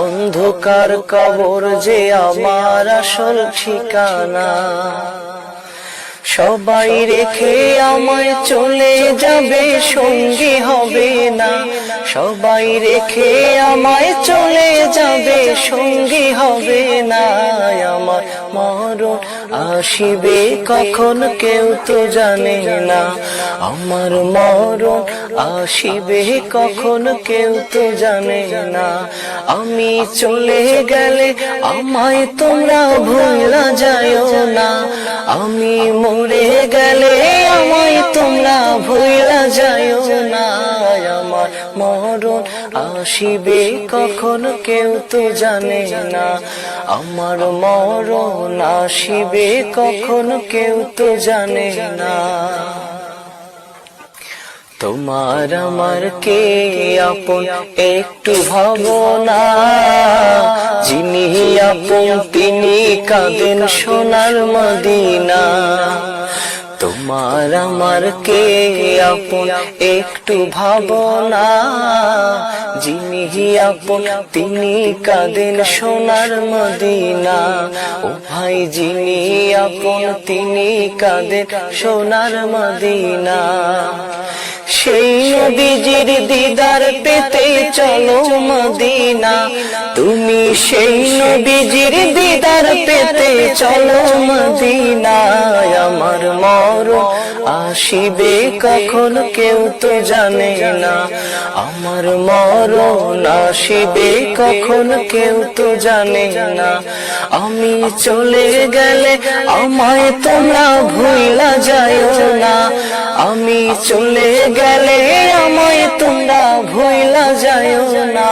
অন্ধকার কবর যে আমার আসল ঠিকানা। সবাই রেখে আমায় চলে যাবে সঙ্গী হবে না। সবাই রেখে আমায় চলে যাবে, সঙ্গী হবে না আমার মরণ আসিবে, কখন কেউ তো জানে না। আমার মরণ আসিবে, কখন কেউ তো জানে না। আমি চলে গেলে আমায় তোমরা ভুলা যায় না। আমি মরে গেলে আমায় তোমরা ভুলা যায় না। মরণ আসিবে কখন কেউ তো জানে না। আমার মরণ আসিবে কখন কেউ তো জানে না। তোমার আমার কে আপন একটু ভাবনা যিনি আপন, তিনি কাঁদেন সোনার মদিনা। তোমার আমার কে আপন একটু ভাবনা যিনি আপন, তিনি কাঁদেন সোনার মদিনা। ও ভাই, যিনি আপন, তিনি কাঁদেন সোনার মদিনা। সেই নবীজির দিদার পেতে চলো মদিনা। তুমি সেই নবীজির দিদার পেতে চলো মদিনা আমার মর আসিবে কখন কেউ তো জানে না। আমার মরণ আসিবে কখন কেউ তো জানে না। আমি চলে গেলে আমায় তোমরা ভুলা যায় না। আমি চলে গেলে আমায় তোমরা ভুলা যায় না।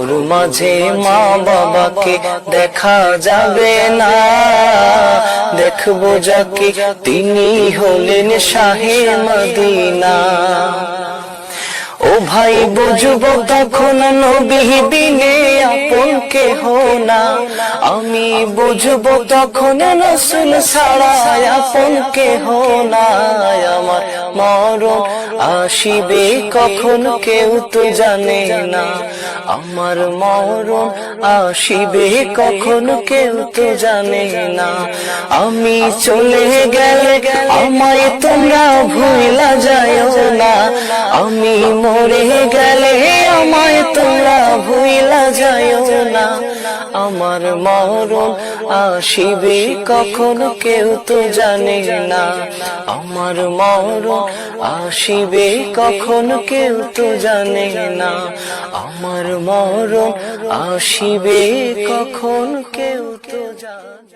কবর মাঝে মা বাবাকে দেখা যাবে না। দেখব যাকে তিনি হলেন শাহে মদিনা। ও ভাই বুঝব তখন নবী বিনে আপন কেহ না। আমি বুঝব তখন রসুল ছাড়া আপন কেহ না। মরণ আসিবে কখন কেউ তো জানে না। আমার মরণ আসিবে কখন কেউ তো জানে না। আমি চলে গেলে আমায় তোমরা ভুলা যায় না। আমি মরে গেলে আমায় তোমরা ভুলা যায় না। আমার মরণ আসিবে কখন কেউ তো জানে না। আমার মরণ আসিবে কখন কেউ তো জানে না। আমার মরণ আসিবে কখন কেউ তো জানে